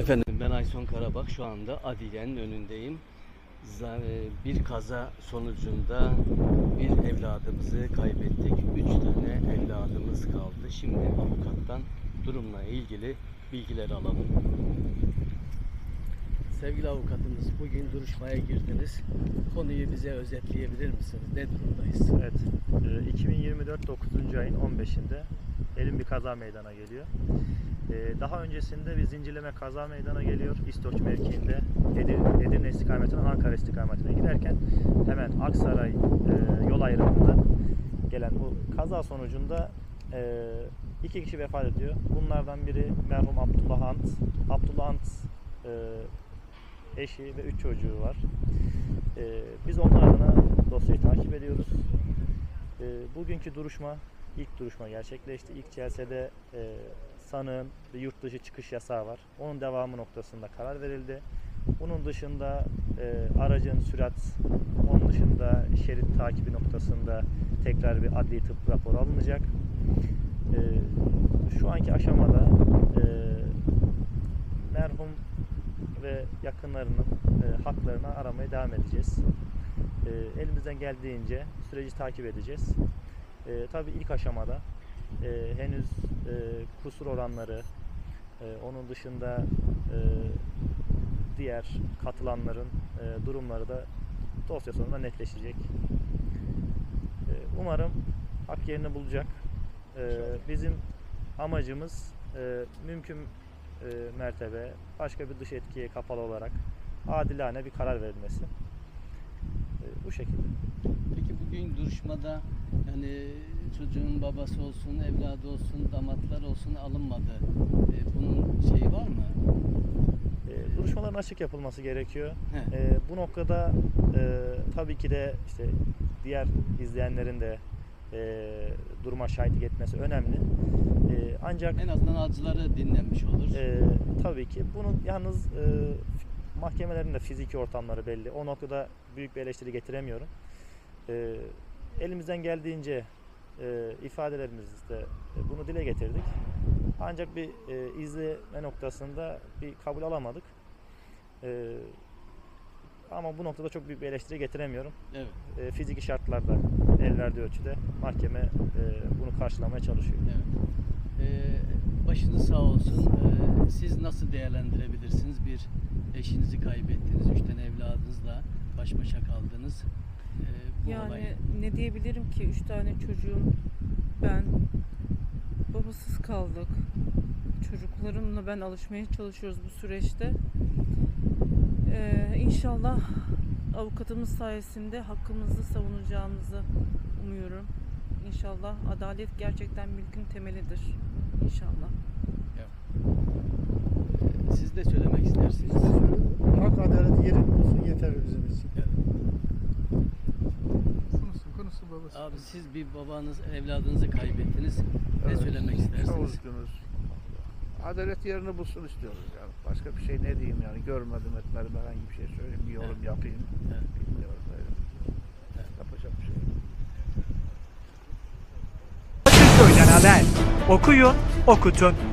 Efendim ben Ayson Karabak şu anda Adile'nin önündeyim. E, Bir kaza sonucunda bir evladımızı kaybettik. Üç tane evladımız kaldı. Şimdi avukattan durumla ilgili bilgiler alalım. Sevgili avukatımız bugün duruşmaya girdiniz. Konuyu bize özetleyebilir misiniz? Ne durumdayız? Evet. e, 2024 9. ayın 15'inde elin bir kaza meydana geliyor. E, Daha öncesinde bir zincirleme kaza meydana geliyor. İstoç mevkiinde Edir- Edirne istikametinden Ankara istikametine giderken hemen Aksaray e, yol ayrımında gelen bu kaza sonucunda e, iki kişi vefat ediyor. Bunlardan biri merhum Abdullah Ant. Abdullah Ant e, eşi ve üç çocuğu var. Biz onlar adına dosyayı takip ediyoruz. Bugünkü duruşma, ilk duruşma gerçekleşti. İlk celsede e, sanığın yurt dışı çıkış yasağı var. Onun devamı noktasında karar verildi. Bunun dışında e, aracın sürat, onun dışında şerit takibi noktasında tekrar bir adli tıp raporu alınacak. E, şu anki aşamada e, merhum ve yakınlarının e, haklarını aramaya devam edeceğiz. E, elimizden geldiğince süreci takip edeceğiz. E, tabii ilk aşamada e, henüz e, kusur oranları, e, onun dışında e, diğer katılanların e, durumları da dosya sonunda netleşecek. E, umarım hak yerini bulacak. E, bizim amacımız e, mümkün e, mertebe başka bir dış etkiye kapalı olarak adilane bir karar verilmesi. Bu şekilde. Peki bugün duruşmada yani çocuğun babası olsun, evladı olsun, damatlar olsun alınmadı. E, bunun şeyi var mı? E, duruşmaların açık yapılması gerekiyor. He. E, bu noktada e, tabii ki de işte diğer izleyenlerin de e, duruma şahitlik etmesi önemli. E, ancak En azından acıları dinlenmiş olur. e, tabii ki bunun yalnız e, mahkemelerin de fiziki ortamları belli. O noktada büyük bir eleştiri getiremiyorum. E, elimizden geldiğince e, ifadelerimizde e, bunu dile getirdik. Ancak bir e, izleme noktasında bir kabul alamadık. E, ama bu noktada çok büyük bir eleştiri getiremiyorum. Evet. E, fiziki şartlarda el verdiği ölçüde mahkeme e, bunu karşılamaya çalışıyor. Evet. E, başınız sağ olsun. E, siz nasıl değerlendirebilirsiniz? Bir eşinizi kaybettiniz, üç tane evladınızla baş başa kaldınız. E, bu Yani olayı. ne diyebilirim ki? Üç tane çocuğum, ben babasız kaldık. Çocuklarımla ben alışmaya çalışıyoruz bu süreçte. Ee, inşallah avukatımız sayesinde hakkımızı savunacağımızı umuyorum. İnşallah adalet gerçekten mülkün temelidir. İnşallah. E, siz de söylemek istersiniz. Hak adalet yerin olsun yeter bizim için. Evet. Konuşsun konuşsun babası. Abi siz bir babanız, evladınızı kaybettiniz. Ne Evet, söylemek Çok istersiniz? Adalet yerini bulsun istiyoruz yani. Başka bir şey ne diyeyim yani. Görmedim etmedim herhangi bir şey söyleyeyim. Bir yorum Evet. yapayım. Evet. Bilmiyorum öyle. Evet. Yapacak bir şey yok. Köyden haber. Okuyun, okutun.